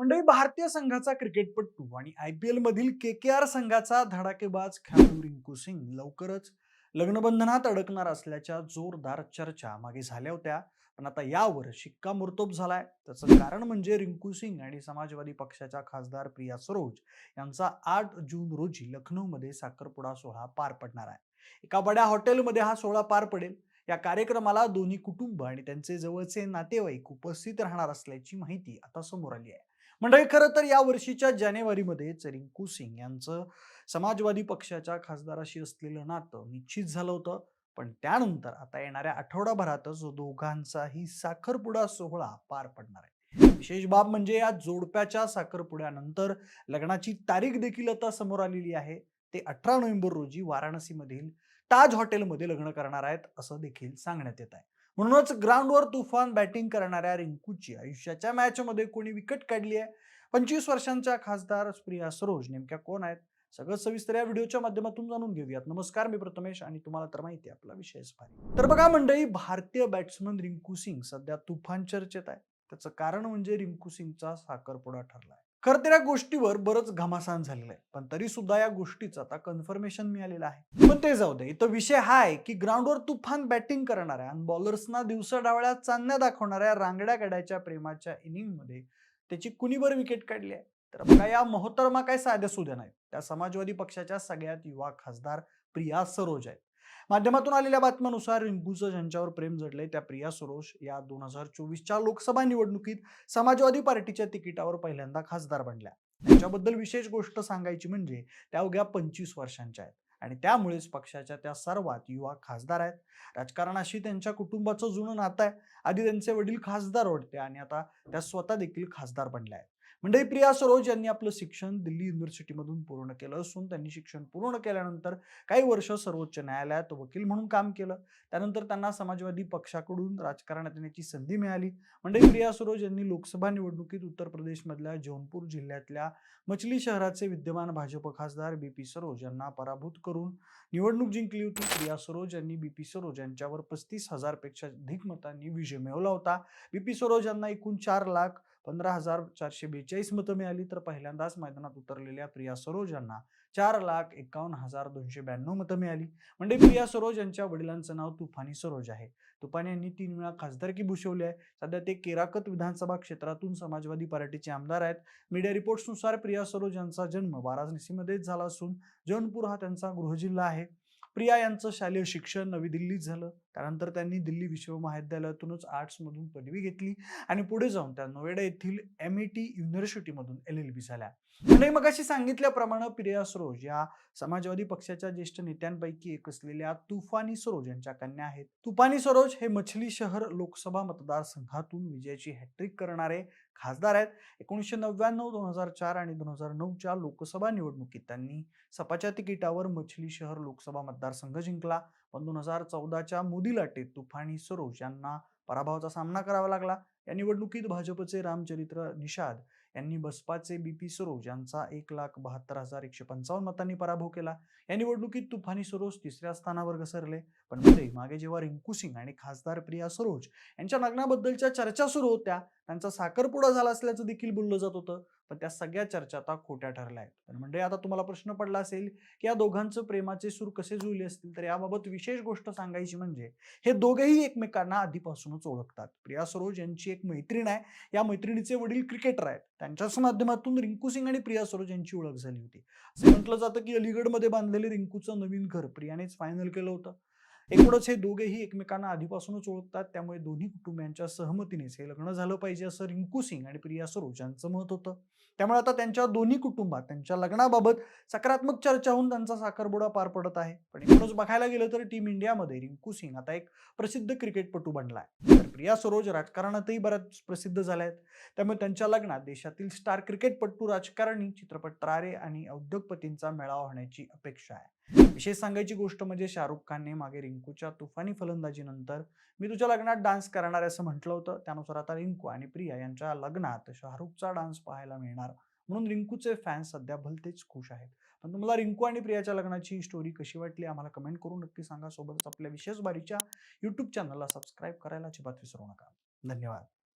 मंडळी भारतीय संघाचा क्रिकेटपटू आणि आय पी एल मधील के के आर संघाचा धडाकेबाज खेळाडू रिंकू सिंग लवकरच लग्नबंधनात अडकणार असल्याच्या जोरदार चर्चा मागे झाल्या होत्या. पण आता यावर शिक्कामोर्तब झालाय. त्याचं कारण म्हणजे रिंकू सिंग आणि समाजवादी पक्षाच्या खासदार प्रिया सरोज यांचा आठ जून रोजी लखनौमध्ये साखरपुडा सोहळा पार पडणार आहे. एका बड्या हॉटेलमध्ये हा सोहळा पार पडेल. या कार्यक्रमाला दोन्ही कुटुंब आणि त्यांचे जवळचे नातेवाईक उपस्थित राहणार असल्याची माहिती आता समोर आली आहे. मंडळी खरं तर या वर्षीच्या जानेवारीमध्येच रिंकू सिंग यांचं समाजवादी पक्षाच्या खासदाराशी असलेलं नातं निश्चित झालं होतं. पण त्यानंतर आता येणाऱ्या आठवडाभरातच दोघांचाही साखरपुडा सोहळा पार पडणार आहे. विशेष बाब म्हणजे या जोडप्याच्या साखरपुड्यानंतर लग्नाची तारीख देखील आता समोर आलेली आहे. ते अठरा नोव्हेंबर रोजी वाराणसीमधील ताज हॉटेलमध्ये लग्न करणार आहेत असं देखील सांगण्यात येत आहे. म्हणूनच ग्राउंडवर तुफान बॅटिंग करणाऱ्या रिंकूची आयुष्याच्या मॅचमध्ये कोणी विकेट काढली आहे? पंचवीस वर्षांच्या खासदार प्रिया सरोज नेमक्या कोण आहेत? सगळं सविस्तर या व्हिडिओच्या माध्यमातून जाणून घेऊयात. नमस्कार मी प्रथमेश आणि तुम्हाला तर माहिती आहे आपला विषय भारी तर बघा मंडळी भारतीय बॅट्समन रिंकू सिंग सध्या तुफान चर्चेत आहे. त्याचं कारण म्हणजे रिंकू सिंगचा साखरपुडा ठरलाय खरं तर या गोष्टीवर बरंच घमासान झालेलं आहे. पण तरी सुद्धा या गोष्टीचं आता कन्फर्मेशन मिळालेलं आहे. पण ते जाऊ दे. इथं विषय हा आहे की ग्राउंडवर तुफान बॅटिंग करणाऱ्या आणि बॉलर्सना दिवसा डावळ्या चांदण्या दाखवणाऱ्या रांगड्या गड्याच्या प्रेमाच्या इनिंगमध्ये त्याची कुणीवर विकेट काढली आहे? तर बघा या मोहतरमा काय साध्या सुद्या नाहीत. त्या समाजवादी पक्षाच्या सगळ्यात युवा खासदार प्रिया सरोज आहेत. माध्यमातून आलेल्या बातम्यानुसार रिंकूचं ज्यांच्यावर प्रेम जडलंय त्या प्रिया सरोश या दोन हजार चोवीसच्या लोकसभा निवडणुकीत समाजवादी पार्टीच्या तिकिटावर पहिल्यांदा खासदार बनल्या. त्यांच्याबद्दल विशेष गोष्ट सांगायची म्हणजे त्या अवघ्या पंचवीस वर्षांच्या आहेत आणि त्यामुळेच पक्षाच्या त्या सर्वात युवा खासदार आहेत. राजकारणाशी त्यांच्या कुटुंबाचं जुनं नातं आहे. आधी त्यांचे वडील खासदार होते आणि आता त्या स्वतः देखील खासदार बनल्या आहेत. म्हणजे प्रिया सरोज यांनी आपलं शिक्षण दिल्ली युनिव्हर्सिटीमधून पूर्ण केलं असून त्यांनी शिक्षण पूर्ण केल्यानंतर काही वर्ष सर्वोच्च न्यायालयात वकील म्हणून काम केलं. त्यानंतर त्यांना समाजवादी पक्षाकडून राजकारणात येण्याची संधी मिळाली. म्हणजे प्रिया सरोज यांनी लोकसभा निवडणुकीत उत्तर प्रदेशमधल्या जौनपूर जिल्ह्यातल्या मचली शहराचे विद्यमान भाजप खासदार बी पी सरोज यांना पराभूत करून निवडणूक जिंकली होती. प्रिया सरोज यांनी बी पी सरोज यांच्यावर पस्तीस हजारपेक्षा अधिक मतांनी विजय मिळवला होता. बी पी सरोज यांना एकूण चार लाख पंधरा हजार चारशे बेचाळीस मतं मिळाली. तर पहिल्यांदाच मैदानात उतरलेल्या प्रिया सरोज यांना चार लाख एकावन्न हजार दोनशे ब्याण्णव मतं मिळाली. म्हणजे प्रिया सरोज यांच्या वडिलांचं नाव तुफानी सरोज आहे. तुफानी यांनी तीन वेळा खासदारकी भूषवली आहे. सध्या ते केराकत विधानसभा क्षेत्रातून समाजवादी पार्टीचे आमदार आहेत. मीडिया रिपोर्ट्सनुसार प्रिया सरोज यांचा जन्म वाराणसीमध्येच झाला असून जौनपूर हा त्यांचा गृहजिल्हा आहे. प्रिया यांचं शालेय शिक्षण नवी दिल्लीत झालं. त्यानंतर त्यांनी दिल्ली विश्वमहाविद्यालयातूनच आर्ट्समधून पदवी घेतली आणि पुढे जाऊन त्या नोएडा येथील एम ई टी युनिव्हर्सिटीमधून एल एल बी झाल्या. म्हणजे मग अशी सांगितल्याप्रमाणे प्रिया सरोज या समाजवादी पक्षाच्या ज्येष्ठ नेत्यांपैकी एक असलेल्या तुफानी सरोज यांच्या कन्या आहेत. तुफानी सरोज हे मछली शहर लोकसभा मतदारसंघातून विजयाची हॅट्रिक करणारे खासदार आहेत. एकोणीसशे नव्याण्णव दोन हजार चार आणि दोन हजार नऊच्या लोकसभा निवडणुकीत त्यांनी सपाच्या तिकिटावर मछली शहर लोकसभा मतदारसंघ जिंकला. पण दोन हजार चौदाच्या मोदी लाटेत तुफानी सरोज यांना पराभवाचा सामना करावा लागला. या निवडणुकीत भाजपचे रामचरित्र निषाद यांनी बसपाचे बी पी सरोज यांचा एक लाख बहात्तर हजार एकशे पंचावन्न मतांनी पराभव केला. या निवडणुकीत तुफानी सरोज तिसऱ्या स्थानावर घसरले. पण मध्ये मागे जेव्हा रिंकू सिंग आणि खासदार प्रिया सरोज यांच्या लग्नाबद्दलच्या चर्चा सुरू होत्या त्यांचा साखरपुडा झाला असल्याचं देखील बोललं जात होतं. पण त्या सगळ्या चर्चा आता खोट्या ठरल्या आहेत. पण म्हणजे आता तुम्हाला प्रश्न पडला असेल की या दोघांचं प्रेमाचे सूर कसे जुळले असतील? तर याबाबत विशेष गोष्ट सांगायची म्हणजे हे दोघेही एकमेकांना आधीपासूनच ओळखतात. प्रिया सरोज यांची एक मैत्रीण आहे. या मैत्रिणीचे वडील क्रिकेटर आहेत. त्यांच्याच माध्यमातून रिंकू सिंग आणि प्रिया सरोज यांची ओळख झाली होती. असं म्हटलं जातं की अलीगडमध्ये बांधलेले रिंकूचं नवीन घर प्रियानेच फायनल केलं होतं. एकूणच हे दोघेही एकमेकांना आधीपासूनच ओळखतात. त्यामुळे दोन्ही कुटुंबियांच्या सहमतीनेच हे लग्न झालं पाहिजे असं रिंकू सिंग आणि प्रिया सरोज यांचं मत होतं. त्यामुळे आता त्यांच्या दोन्ही कुटुंबात त्यांच्या लग्नाबाबत सकारात्मक चर्चा होऊन त्यांचा साखरबुडा पार पडत आहे. पण एकूणच बघायला गेलं तर टीम इंडियामध्ये रिंकू सिंग आता एक प्रसिद्ध क्रिकेटपटू बनला आहे तर प्रिया सरोज राजकारणातही बऱ्याच प्रसिद्ध झाल्या आहेत त्यामुळे त्यांच्या लग्नात देशातील स्टार क्रिकेटपटू राजकारणी चित्रपट तारे आणि उद्योगपतींचा मेळावा होण्याची अपेक्षा आहे. विशेष सांगायची गोष्ट म्हणजे शाहरुख खानने मागे रिंकूच्या तुफानी फलंदाजीनंतर मी तुझ्या लग्नात डान्स करणार असं म्हटलं होतं. त्यानुसार आता रिंकू आणि प्रिया यांच्या लग्नात शाहरुखचा डान्स पाहायला मिळणार. म्हणून रिंकूचे फॅन्स सध्या भलतेच खुश आहेत. पण तुम्हाला रिंकू आणि प्रियाच्या लग्नाची स्टोरी कशी वाटली आम्हाला कमेंट करून नक्की सांगा. सोबतच आपल्या विशेष बारीच्या यूट्यूब चॅनलला सबस्क्राईब करायला अजिबात विसरू नका. धन्यवाद.